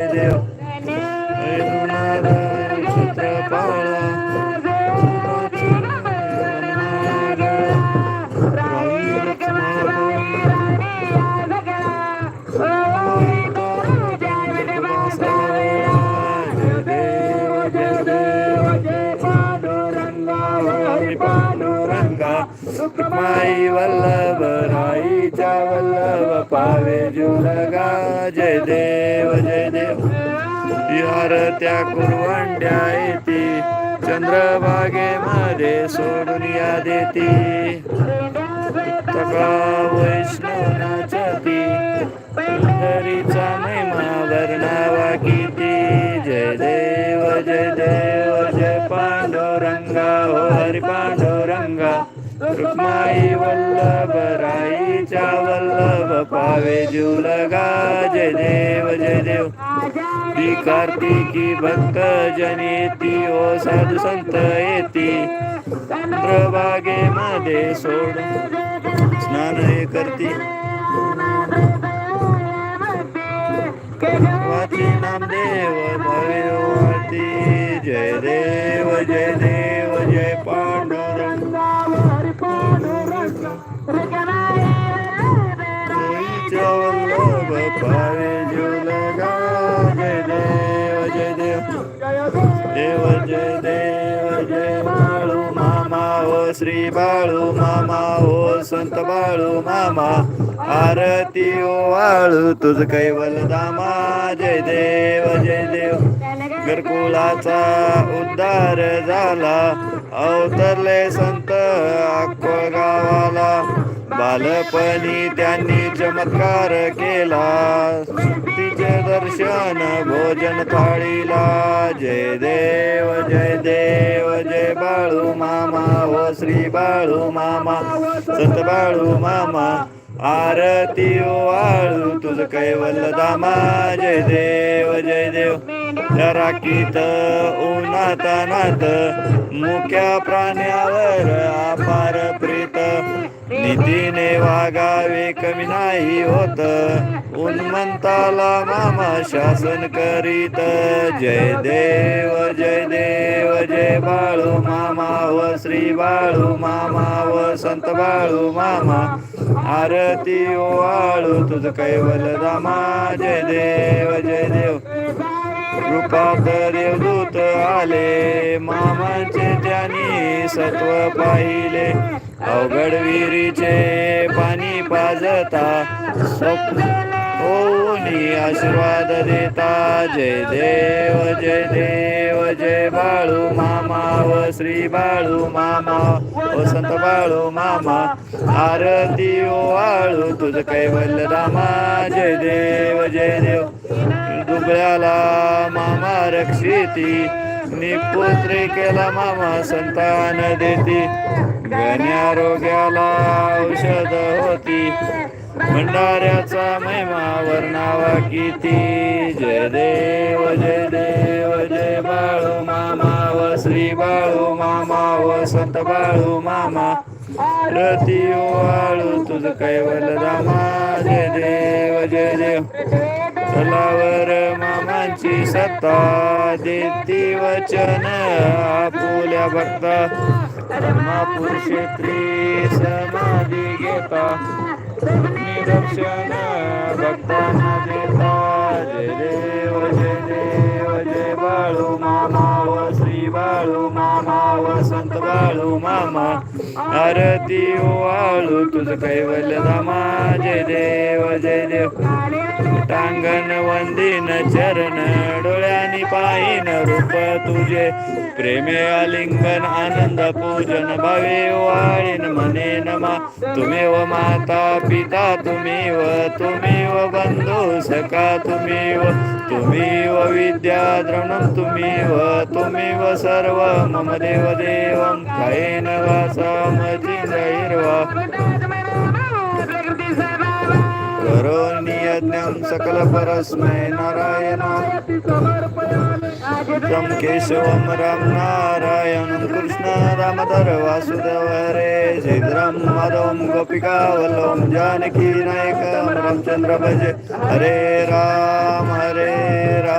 देव ऐरुणारा छत्रपाळा पांडुरंगा माई वल्लभ राईचा वल्लभ पावे जुलगा जय देव जय देव. विहार त्या कुरवंड्या येती चंद्रभागेमध्ये सोडून या देती. तका वैष्णव नाचती पंढरीचा महिमा वर्णावा किती. जय देव जय देव जय पांडुरंगा हो हरिपांड. रुक्माई वल्लभ राईच्या वल्लभ पावे जुलगा जय देव जय देव. ती कार्तिकी भक्त जनेती ओ साधू संत येती. चंद्रभागेमध्ये सोडून स्नान हे करती. वाची नामदेव भवे जय देव जय देव. श्री बाळू मामा ओ संत बाळू मामा. आरती ओ वाळू तुझ कैवल दामा. जय देव जय देव. घरकुलाचा उद्धार झाला. अवतरले संत अक्को गावाला. बालपणी त्यांनी चमत्कार केला. तिचे दर्शन भोजन थाळीला. जय देव जय देव जय बाळू मामा. श्री बाळू मामा सत बाळू मामा आरती वाळू तुझ कैवल दामा जय देव जय देव. राखीत उन्हात नात मुख्या प्राण्यावर अपार प्रिय तिने वागावे कमी नाही होत. उन्मंताला मामा शासन करीत. जय देव जय देव जय बाळू मामा व श्री बाळू मामा व संत बाळू मामा. आरती ओ वाळू तुझ कैवल रामा जय देव जय देव. रूपात देवदूत आले. मामाचे त्यांनी सत्व पाहिले. अवघड विहिरीचे पाणी पाजता स्वप्न आशीर्वाद देता. जय देव जय देव जय बाळू मामा व श्री बाळू मामा व संत बाळू मामा. आरती ओ वाळू तुझ कैवल्य रामा जय देव जय देव. दुबळ्याला मामा रक्षिती. निपुत्री केला मामा संतान देती. आरोग्याला औषध होती. भंडाऱ्याचा महिमा वर्णावा किती. जय देव जय देव जय बाळू मामा व श्री बाळू मामा व संत बाळू मामा. रती वाळू तुझ कैवल रामा जय देव जय देव. तलावर मामांची सत्ता देती वचन आपुल्या भक्ता धर्मापूर क्षेत्री समाधी घेता. दर्शन भक्ता बाळू मामा वसंत बाळू मामा. आरती वाळू तुझ कैवल्य धामा. जय देव जय देव. टांगण वंदिन चरण डोळ्यानी पाहिन रूप तुझे. प्रेमे आलिंगन आनंद पूजन भावे वाळीन मने. नमा। तुम्ही व माता पिता तुम्ही व तुम्ही व बंधू सखा तुम्ही व तुम्ही व विद्या द्रवणम तुम्ही व तुम्ही व सर्व। मम देव देवं कायेन वाचा मजिंद्र हिरवा करोमि सकल परस्मै नारायण। अच्युतं राम नारायण कृष्ण रामधर वासुदेव हरे श्रीधरं माधवम गोपिकावल्लभं जानकी नायकं रामचंद्र भजे हरे राम हरे राम।